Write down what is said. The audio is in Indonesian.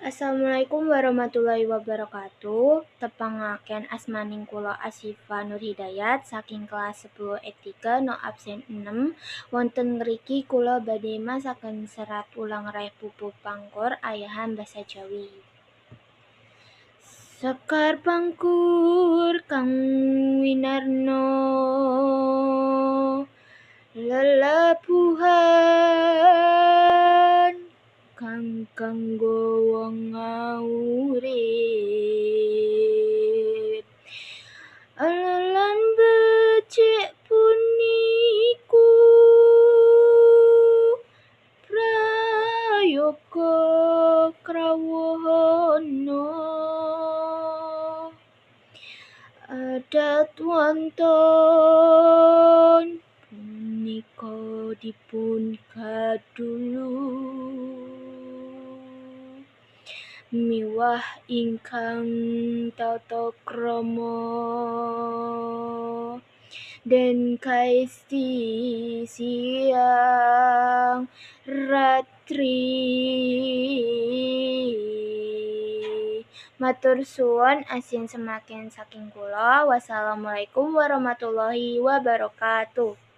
Assalamualaikum warahmatullahi wabarakatuh. Tepangaken asmaning kula Asifa Nur Hidayat saking kelas 10 E3 no absen 6. Wonten ngriki kula badhe masaken serat ulang raih pupuh pangkur ayahan basa Jawi. Sekar pangkur kang winarno kanggo wong urip Alalan becik puniku krawana adat wonten punika dipun kadulu miwah ingkang tata krama dan kaisti siang ratri Matur suwun asin semakin saking kula. Wassalamualaikum warahmatullahi wabarakatuh.